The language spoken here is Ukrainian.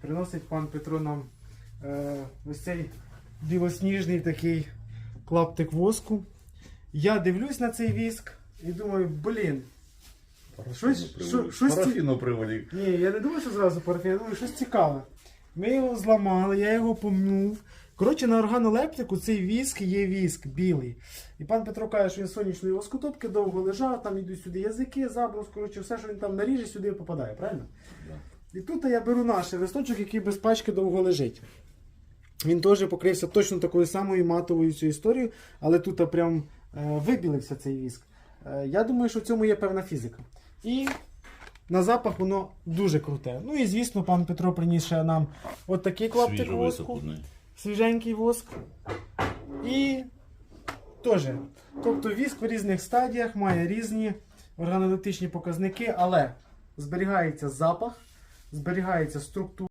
Приносить пан Петро нам е, ось цей білосніжний такий клаптик воску. Я дивлюсь на цей віск і думаю, блін. Щось- що- щось Парафіну приволік. Ні, я не думаю, що зразу парафін, я думаю, щось цікаве. Ми його зламали, я його помнув. Коротше, на органолептику цей віск є віск білий. І пан Петро каже, що він сонячної воскотопки довго лежав, там йдуть сюди язики, забрус, коротше, все, що він там наріже, сюди попадає, правильно? І тут я беру наш листочок, який без пачки довго лежить. Він теж покрився точно такою самою матовою цю історією, але тут прям е, вибілився цей віск. Е, я думаю, що в цьому є певна фізика. І на запах воно дуже круте. Ну і звісно, пан Петро приніс ще нам от такий клаптик воску, свіженький воск. І теж. Тобто віск в різних стадіях має різні органолептичні показники, але зберігається запах, зберігається структура.